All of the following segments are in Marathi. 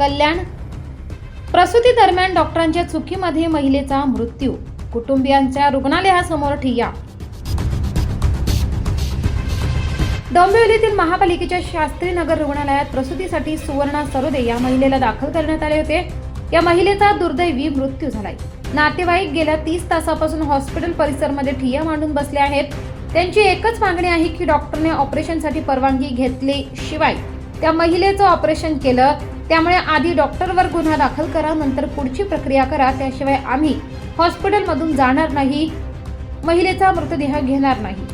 कल्याण. प्रसूती दरम्यान डॉक्टरांच्या चुकीमध्ये महिलेचा मृत्यू. कुटुंबियांच्या रुग्णालयासमोर ठिय्या. डोंबिवलीतील महापालिकेच्या शास्त्री नगर रुग्णालयात प्रसूतीसाठी सुवर्णा सरोदे या महिलेला दाखल करण्यात आले होते. या महिलेचा दुर्दैवी मृत्यू झालाय. नातेवाईक गेल्या तीस तासापासून हॉस्पिटल परिसरमध्ये ठिय्या मांडून बसले आहेत. त्यांची एकच मागणी आहे की डॉक्टरने ऑपरेशनसाठी परवानगी घेतली शिवाय त्या महिलेचं ऑपरेशन केलं. त्यामुळे आधी डॉक्टरवर गुन्हा दाखल करा नंतर पुढची प्रक्रिया करा. त्याशिवाय आम्ही हॉस्पिटलमधून जाणार नाही महिलेचा मृतदेह घेणार नाही.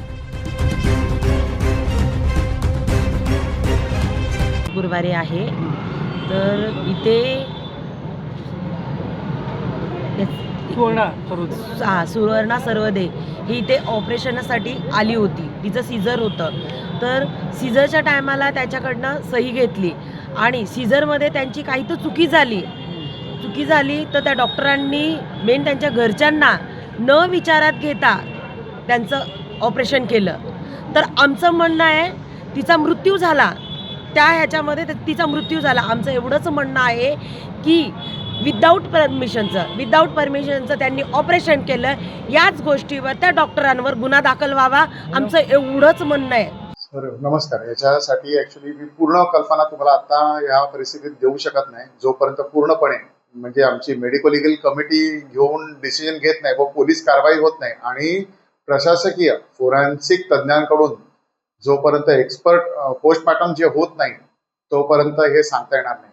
गुरुवारी आहे. तर इथे हा सुवर्णा सर्वदे ही इथे ऑपरेशनासाठी आली होती. तिचं सीझर होतं. तर सीझरच्या टायमाला त्याच्याकडनं सही घेतली. आणि सीझरमध्ये त्यांची काही तर चुकी झाली. चुकी झाली तर त्या डॉक्टरांनी मेन त्यांच्या घरच्यांना न विचारात घेता त्यांचं ऑपरेशन केलं. तर आमचं म्हणणं आहे तिचा मृत्यू झाला. त्या ह्याच्यामध्ये तिचा मृत्यू झाला. आमचं एवढंच म्हणणं आहे की विदाऊट परमिशनचं विदाऊट परमिशनचं त्यांनी ऑपरेशन केलं. याच गोष्टीवर त्या डॉक्टरांवर गुन्हा दाखल व्हावा. आमचं एवढंच म्हणणं आहे. बरोबर नमस्कार. याच्यासाठी ऍक्च्युली मी पूर्ण कल्पना तुम्हाला आता या परिस्थितीत देऊ शकत नाही. जोपर्यंत पूर्णपणे म्हणजे आमची मेडिको लिगल कमिटी घेऊन डिसिजन घेत नाही व पोलीस कारवाई होत नाही आणि प्रशासकीय फोरेन्सिक तज्ज्ञांकडून जोपर्यंत एक्सपर्ट पोस्टमार्टम जे होत नाही तोपर्यंत हे सांगता येणार नाही.